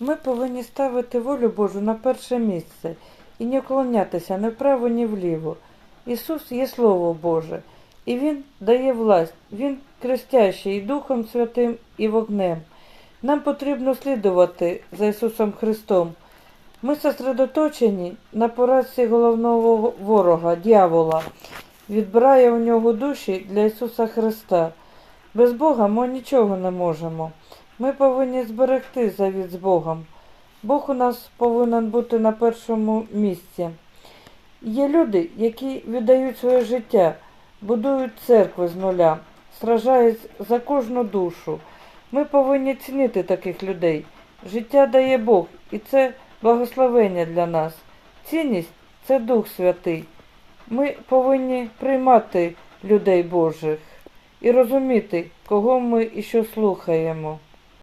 Ми повинні ставити волю Божу на перше місце і не уклонятися ні вправо, ні вліво. Ісус є Слово Боже, і Він дає власть, Він крестящий і Духом Святим, і вогнем. Нам потрібно слідувати за Ісусом Христом. Ми сосредоточені на поразці головного ворога, дьявола, відбирає у нього душі для Ісуса Христа. Без Бога ми нічого не можемо. Ми повинні зберегти завіт з Богом. Бог у нас повинен бути на першому місці. Є люди, які віддають своє життя, будують церкви з нуля, сражають за кожну душу. Ми повинні цінити таких людей. Життя дає Бог, і це благословення для нас. Цінність це Дух Святий. Ми повинні приймати людей Божих і розуміти, кого ми і що слухаємо.